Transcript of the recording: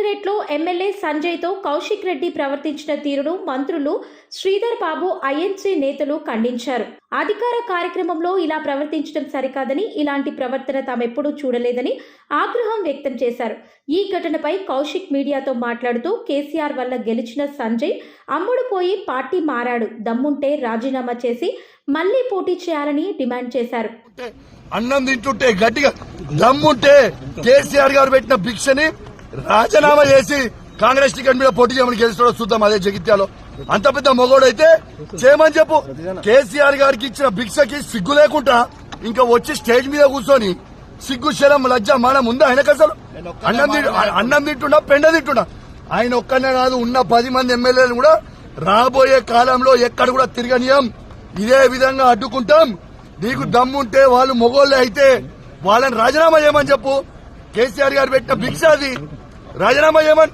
MLA సంజయ్తో Kaushik Reddy ప్రవర్తించిన తీరును మంత్రులు శ్రీధర్ బాబు ఐఎన్సీ నేతలు ఖండించారు. అధికార కార్యక్రమంలో ఇలా ప్రవర్తించడం సరికాదని ఇలాంటి ప్రవర్తన తామెప్పుడూ చూడలేదని ఆగ్రహం వ్యక్తం చేశారు. ఈ ఘటనపై కౌశిక్ మీడియాతో మాట్లాడుతూ కేసీఆర్ వల్ల గెలిచిన సంజయ్ అమ్ముడుపోయి పార్టీ మారాడు దమ్ముంటే రాజీనామా చేసి మళ్ళీ పోటీ చేయాలని డిమాండ్ చేశారు. అన్నం తింటుంటే గట్టిగా దమ్ముంటే కేసీఆర్ గారు పెట్టిన భిక్షని రాజీనామా చేసి కాంగ్రెస్ టికెట్ మీద పోటీ చేయమని గెలుస్తాడో చూద్దాం అదే జగిత్యాలో. అంత పెద్ద మొగోడైతే చేయమని చెప్పు. కేసీఆర్ గారికి ఇచ్చిన భిక్షకి సిగ్గు లేకుండా ఇంకా వచ్చి స్టేజ్ మీద కూర్చొని సిగ్గు శరం లజ్జ మనం ఉందా ఆయనకు అసలు. అన్నం అన్నం తింటున్నా పెండ తింటున్నా. ఆయన ఒక్కనే కాదు ఉన్న పది మంది ఎమ్మెల్యేలు కూడా రాబోయే కాలంలో ఎక్కడ కూడా తిరగనీయం. ఇదే విధంగా అడ్డుకుంటాం. నీకు దమ్ముంటే వాళ్ళు మొగోళ్ళే అయితే వాళ్ళని రాజీనామా చేయమని చెప్పు. కేసీఆర్ గారు పెట్టిన భిక్ష అది. రాజీనామా చేయమని